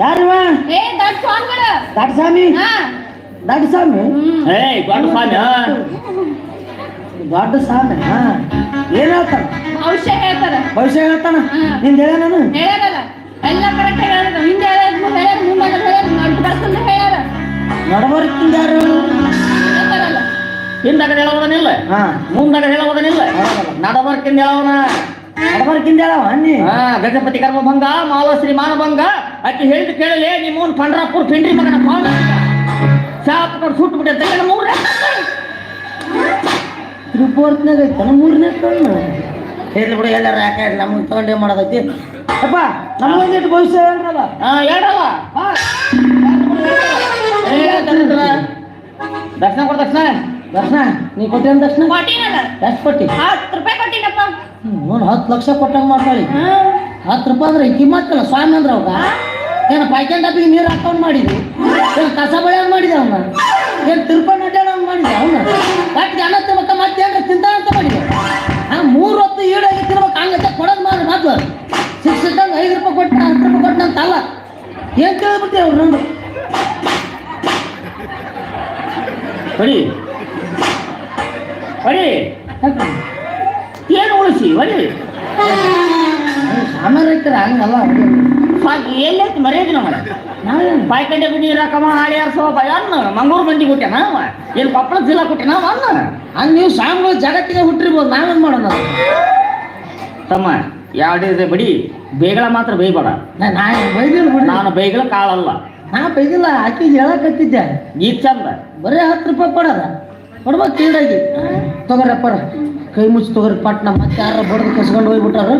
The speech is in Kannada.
ಯಾರಿವ? ಏ ದೊಡ್ಡ ಸ್ವಾಮಿಗಳು. ದಡ್ಡ ಸ್ವಾಮಿ? ಹಾ. ದಡ್ಡ ಸ್ವಾಮಿ? ಏ ದೊಡ್ಡ ಸ್ವಾಮಿ. ದೊಡ್ಡ ಸ್ವಾಮಿ ಹಾ. ಏನ್ ಹೇಳ್ತಾನ? ಭವಿಷ್ಯ ಹೇಳ್ತಾರೆ ಭವಿಷ್ಯ ಹೇಳ್ತಾನ? ಹಾ. ನಿಂದ ಹೇಳ ನಾನು ಹೇಳ್ಯಾರಲ್ಲ ಎಲ್ಲ ಕರೆಕ್ಟ್ ಹೇಳ್ಯಾರ ಹಿಂದೆ ಹೇಳ್ಯಾರ ಮುಂದೆ ಹೇಳ್ಯಾರ ಮುಂದೆ ಹೇಳ್ಯಾರ ಅಡ್ಡ ಕಳ್ಸಂದ ಹೇಳ್ಯಾರ ನಡಬರ್ಕಿಂದ ಯಾರು? ಹಿಂದಾಗ ಹೇಳೋದನಿಲ್ಲ. ಹಾ. ಮುಂದಾಗ ಹೇಳೋದನಿಲ್ಲ. ನಡಬರ್ಕಿಂದ ಹೇಳೋನ ನಡಬರ್ಕಿಂದ ಹೇಳವ ಅನ್ನಿ? ಹಾ ಗಜಪತಿ ಕರ್ಮಭಂಗ ಮಾಲಶ್ರೀ ಮಾನಭಂಗ ಅಕ್ಕಿ ಹೇಳಿದ ಕೇಳಲೇ ನಿಮ್ಮವನ್ ಪಂಡ್ರಾಪುರ್ ಪಿಂಡ್ರಿ ಮಗನ ಪಾಲ ಶಾಪ್ ಕಡೆ ಸುಟ್ಟು ಬಿಟ್ಟೆ ಮೂರ ತ್ರಿಪೋರ್ತ್ನಾಗ ಐತನ ಮೂರನೇ ಕಣ್ಣು ಹೇಳಿ ಬಿಡು ಎಲ್ಲಾರ ಯಾಕೆ ನಮ್ಗೆ ತಗೊಂಡೇ ಮಾಡೋದೈತಿ. ಅಪ್ಪ ನಮಗೊಂದಿಟ್ಟು ಭವಿಷ್ಯ ಹೇಳ್ರಲ್ಲ? ಹಾಂ ಹೇಳಲ್ಲ ಹಾ. ಏ, ಹೇಳ್ತಾನಂದ್ರ. ದರ್ಶನ ಕೊಡ ದರ್ಶನ. ದರ್ಶನ ನೀ ಕೊಟ್ಟೇನ್ ದರ್ಶನ ಎಷ್ಟು ಕೊಟ್ಟಿ? ಹತ್ತು ರೂಪಾಯಿ ಕೊಟ್ಟಿನಪ್ಪ. ನೋಡು ಹತ್ತು ಲಕ್ಷ ಕೊಟ್ಟಂಗೆ ಮಾಡ್ಕೊಳ್ಳಿ ಹತ್ತು ರೂಪಾಯಿ ಅಂದ್ರೆ ಕಿಮ್ಮತ್ತಲ್ಲ ಸ್ವಾಮಿ ಅಂದ್ರೆ ಅವಾಗ. ಏನು ಪಾಯ್ಕೊಂಡ್ ಡಬ್ಬಿಗೆ ನೀರು ಹಾಕೊಂಡು ಮಾಡಿದ್ವಿ ಏನು ಕಸ ಬೆಳೆಯಂಗ್ ಮಾಡಿದೆ ಅವನ? ಏನು ತಿರ್ಕೊಂಡು ಅಡ್ಡಾಡಂಗ್ ಮಾಡಿದೆ ಅವನ? ಕಟ್ಟಿಗೆ ಜನ ತಿನ್ಬೇಕ ಮತ್ತೆ ಏನ್ರ ತಿಂತ ಅಂತ ಮಾಡಿದೆ ಆ ಮೂರು ಹೊತ್ತು ಈಡಾಗಿ ತಿನ್ಬೇಕು ಹಂಗತ್ತೆ ಕೊಡೋದು ಮಾಡಿ ಮಾತು ಸಿಕ್ಸ್ ಸಿಕ್ಕಂಗೆ ಐದು ರೂಪಾಯಿ ಕೊಟ್ಟು ಹತ್ತು ರೂಪಾಯಿ ಕೊಟ್ಟು ಅಂತ ಅಲ್ಲ. ಏನು ಕೇಳ್ಬಿಟ್ಟೆ ಅವ್ರು ನಂದು ಬಡಿ ಬಡಿ ಏನು ಉಳಿಸಿ? ಐತರ ಹಂಗಲ್ಲ ಎಲ್ಲೈತಿ ಮರ್ಯಾದೆ ನಮ್ಮ ನಾವೇನು ಬಾಯ್ಕಂಡೆ ನೀರು ಹಾಕಮ್ಮ ಹಾಳ್ಯಾರ ಸೋಪ ಅನ್ನ ಮಂಗಳೂರು ಮಂದಿ ಕೊಟ್ಟೆನ ಏನು ಕೊಪ್ಪಳ ಜಿಲ್ಲಾ ಕೊಟ್ಟೆನ ನಾವು ಅನ್ನ ಹಂಗೆ ನೀವು ಸ್ವಾಮಿಗಳು ಜಗತ್ತಿಗೆ ಹುಟ್ಟಿರ್ಬೋದು ನಾವೇನು ಮಾಡೋಣ? ತಮ್ಮ ಎರಡಿದೆ ಬಡಿ ಬೇಗಳ ಮಾತ್ರ ಬೇಯ್ಬೇಡ. ನಾನು ಬೈದಿಲ್ಲ ಬಿಡಿ. ನಾನು ಬೇಗಳ ಕಾಳಲ್ಲ. ನಾ ಬೈದಿಲ್ಲ ಆಕಿಗೆ ಹೇಳಕತ್ತಿದ್ದೆ. ಈಗ ಚಂದ. ಬರೀ ಹತ್ತು ರೂಪಾಯಿ ಕೊಡೋದ. ಕೊಡ್ಬೇಕು ಕೀಳಾಗಿ ತಗೋರಪ್ಪರ ಕೈ ಮುಚ್ಚಿ ತಗೋರಿ ಪಟ್ನ. ಮತ್ತೆ ಯಾರು ಬಡ್ದು ಕಸ್ಕೊಂಡು ಹೋಗ್ಬಿಟ್ಟಾರ.